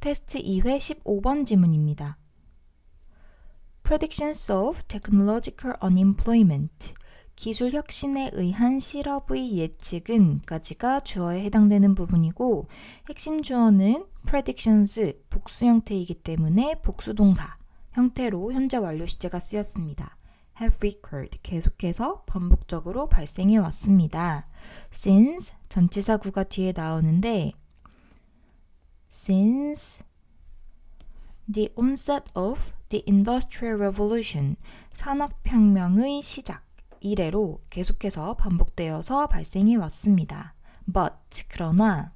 테스트 2회 15번 지문입니다. Predictions of Technological Unemployment 기술 혁신에 의한 실업의 예측은 까지가 주어에 해당되는 부분이고 핵심 주어는 predictions 복수 형태이기 때문에 복수 동사 형태로 현재 완료 시제가 쓰였습니다. have recurred 계속해서 반복적으로 발생해 왔습니다. since 전치사구가 뒤에 나오는데 since the onset of the Industrial Revolution 산업혁명의 시작 이래로 계속해서 반복되어서 발생해 왔습니다. But 그러나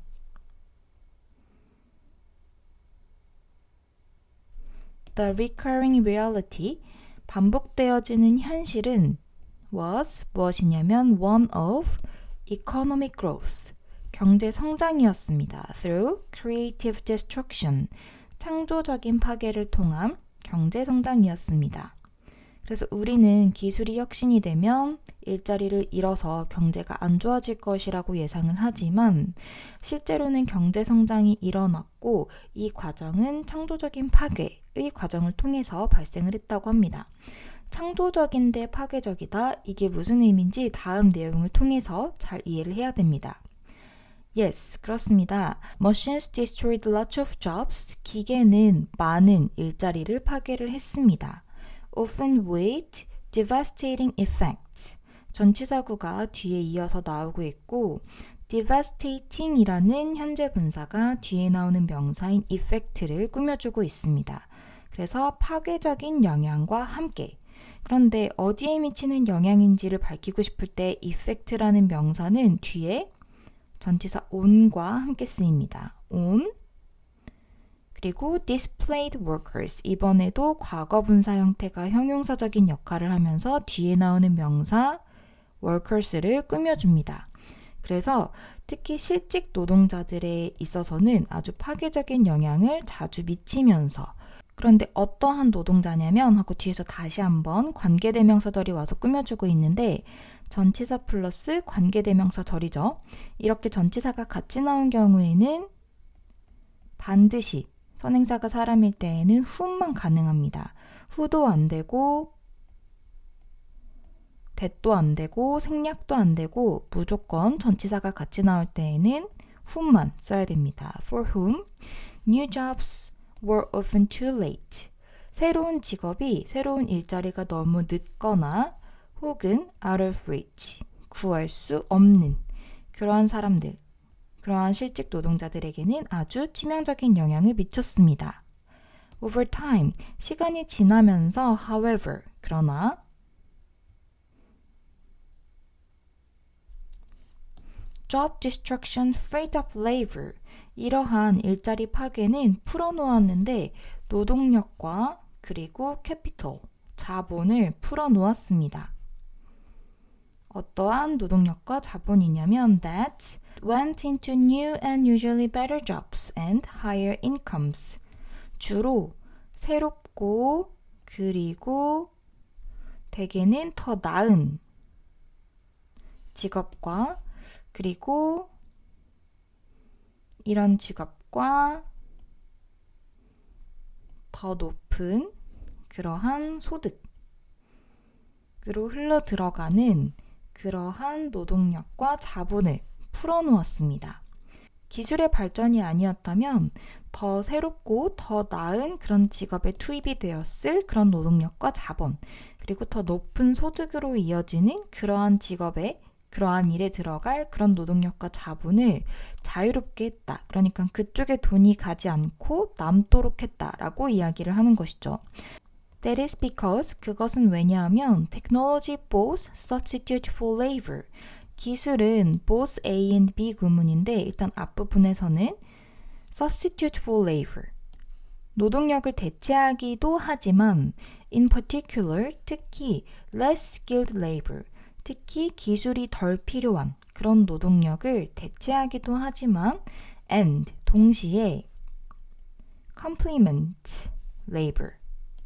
The recurring reality 반복되어지는 현실은 was 무엇이냐면 one of economic growth 경제 성장이었습니다. through creative destruction 창조적인 파괴를 통한 경제 성장이었습니다. 그래서 우리는 기술이 혁신이 되면 일자리를 잃어서 경제가 안 좋아질 것이라고 예상을 하지만 실제로는 경제 성장이 일어났고 이 과정은 창조적인 파괴의 과정을 통해서 발생을 했다고 합니다. 창조적인데 파괴적이다. 이게 무슨 의미인지 다음 내용을 통해서 잘 이해를 해야 됩니다. Yes, 그렇습니다. Machines destroyed lots of jobs. 기계는 많은 일자리를 파괴를 했습니다. often with devastating effects. 전치사구가 뒤에 이어서 나오고 있고 devastating이라는 현재 분사가 뒤에 나오는 명사인 effect를 꾸며주고 있습니다. 그래서 파괴적인 영향과 함께 그런데 어디에 미치는 영향인지를 밝히고 싶을 때 effect라는 명사는 뒤에 전치사 on과 함께 쓰입니다. on 그리고 displayed workers 이번에도 과거 분사 형태가 형용사적인 역할을 하면서 뒤에 나오는 명사 workers를 꾸며줍니다. 그래서 특히 실직 노동자들에 있어서는 아주 파괴적인 영향을 자주 미치면서 그런데 어떠한 노동자냐면 하고 뒤에서 다시 한번 관계대명사절이 와서 꾸며주고 있는데 전치사 플러스 관계대명사절이죠. 이렇게 전치사가 같이 나온 경우에는 반드시 선행사가 사람일 때에는 whom만 가능합니다. who도 안 되고 that도 안 되고 생략도 안 되고 무조건 전치사가 같이 나올 때에는 whom만 써야 됩니다. for whom new jobs were often too late. 새로운 직업이 새로운 일자리가 너무 늦거나 혹은 out of reach 구할 수 없는 그러한 사람들 그러한 실직 노동자들에게는 아주 치명적인 영향을 미쳤습니다. Over time, 시간이 지나면서, however, 그러나, job destruction freed up labor. 이러한 일자리 파괴는 풀어놓았는데 노동력과 그리고 capital, 자본을 풀어놓았습니다. 어떠한 노동력과 자본이냐면 that went into new and usually better jobs and higher incomes. 주로 새롭고 그리고 대개는 더 나은 직업과 그리고 이런 직업과 더 높은 그러한 소득으로 흘러 들어가는 그러한 노동력과 자본을 풀어놓았습니다. 기술의 발전이 아니었다면 더 새롭고 더 나은 그런 직업에 투입이 되었을 그런 노동력과 자본, 그리고 더 높은 소득으로 이어지는 그러한 직업에 그러한 일에 들어갈 그런 노동력과 자본을 자유롭게 했다. 그러니까 그쪽에 돈이 가지 않고 남도록 했다라고 이야기를 하는 것이죠. That is because 그것은 왜냐하면 technology both substitute for labor. 기술은 both A and B 구문인데 일단 앞부분에서는 substitute for labor 노동력을 대체하기도 하지만 in particular 특히 less skilled labor 특히 기술이 덜 필요한 그런 노동력을 대체하기도 하지만 and 동시에 complement labor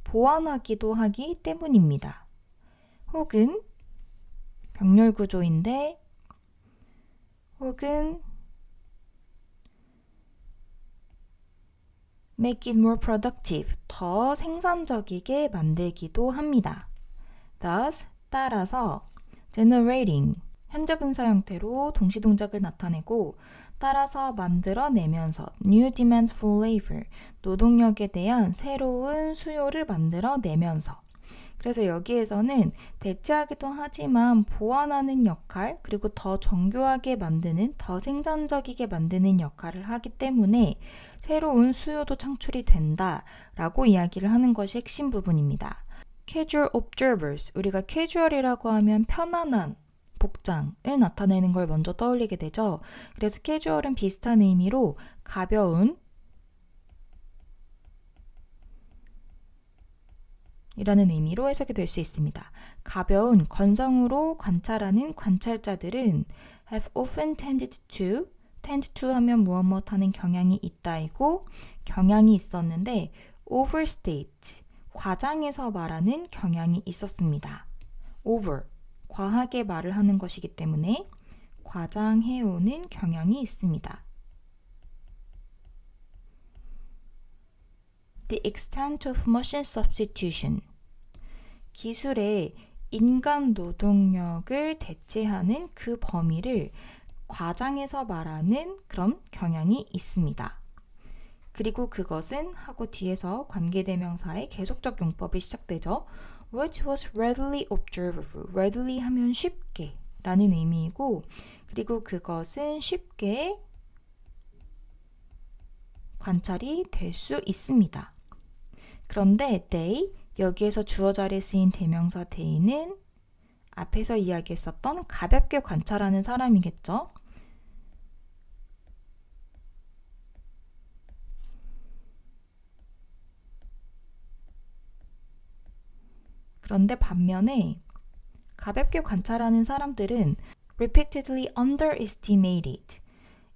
보완하기도 하기 때문입니다. 혹은 병렬 구조인데 혹은 make it more productive, 더 생산적이게 만들기도 합니다. thus, 따라서 generating, 현재 분사 형태로 동시 동작을 나타내고 따라서 만들어내면서 new demand for labor, 노동력에 대한 새로운 수요를 만들어내면서 그래서 여기에서는 대체하기도 하지만 보완하는 역할, 그리고 더 정교하게 만드는, 더 생산적이게 만드는 역할을 하기 때문에 새로운 수요도 창출이 된다 라고 이야기를 하는 것이 핵심 부분입니다. Casual observers, 우리가 casual이라고 하면 편안한 복장을 나타내는 걸 먼저 떠올리게 되죠. 그래서 casual은 비슷한 의미로 가벼운 이라는 의미로 해석이 될 수 있습니다. 가벼운 건성으로 관찰하는 관찰자들은 have often tended to tend to 하면 무엇 무엇 하는 경향이 있다이고 경향이 있었는데 overstate 과장해서 말하는 경향이 있었습니다. over 과하게 말을 하는 것이기 때문에 과장해오는 경향이 있습니다. The extent of machine substitution. 기술의 인간 노동력을 대체하는 그 범위를 과장해서 말하는 그런 경향이 있습니다. 그리고 그것은 하고 뒤에서 관계대명사의 계속적 용법이 시작되죠. which was readily observable. readily 하면 쉽게 라는 의미이고 그리고 그것은 쉽게 관찰이 될 수 있습니다. 그런데 they 여기에서 주어 자리에 쓰인 대명사 they는 앞에서 이야기했었던 가볍게 관찰하는 사람이겠죠. 그런데 반면에 가볍게 관찰하는 사람들은 repeatedly underestimated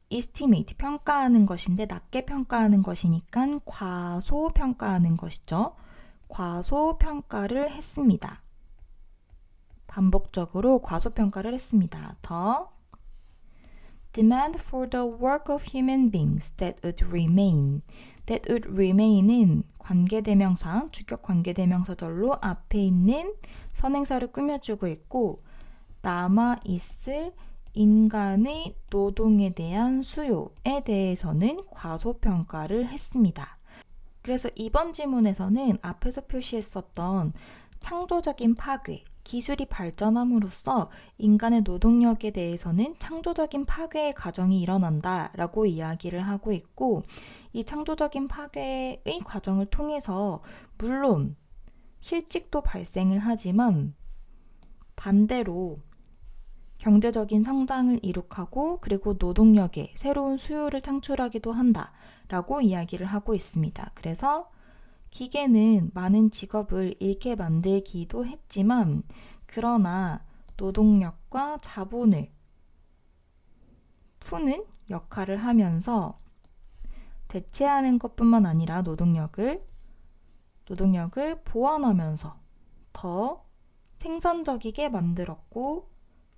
estimate 평가하는 것인데 낮게 평가하는 것이니까 과소평가하는 것이죠. 과소평가를 했습니다. 반복적으로 과소평가를 했습니다. 더 demand for the work of human beings that would remain. that would remain은 관계대명사, 주격 관계대명사절로 앞에 있는 선행사를 꾸며주고 있고 남아 있을 인간의 노동에 대한 수요에 대해서는 과소평가를 했습니다. 그래서 이번 지문에서는 앞에서 표시했었던 창조적인 파괴, 기술이 발전함으로써 인간의 노동력에 대해서는 창조적인 파괴의 과정이 일어난다라고 이야기를 하고 있고 이 창조적인 파괴의 과정을 통해서 물론 실직도 발생을 하지만 반대로 경제적인 성장을 이룩하고 그리고 노동력의 새로운 수요를 창출하기도 한다라고 이야기를 하고 있습니다. 그래서 기계는 많은 직업을 잃게 만들기도 했지만 그러나 노동력과 자본을 푸는 역할을 하면서 대체하는 것뿐만 아니라 노동력을 노동력을 보완하면서 더 생산적이게 만들었고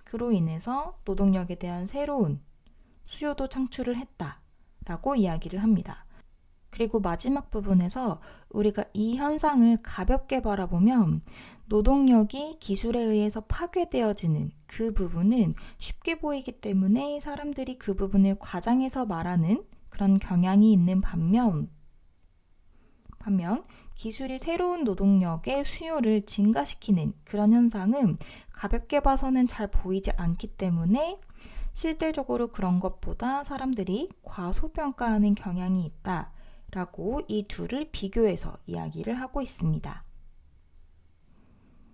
그로 인해서 노동력에 대한 새로운 수요도 창출을 했다라고 이야기를 합니다. 그리고 마지막 부분에서 우리가 이 현상을 가볍게 바라보면 노동력이 기술에 의해서 파괴되어지는 그 부분은 쉽게 보이기 때문에 사람들이 그 부분을 과장해서 말하는 그런 경향이 있는 반면 반면 기술이 새로운 노동력의 수요를 증가시키는 그런 현상은 가볍게 봐서는 잘 보이지 않기 때문에 실질적으로 그런 것보다 사람들이 과소평가하는 경향이 있다. 라고 이 둘을 비교해서 이야기를 하고 있습니다.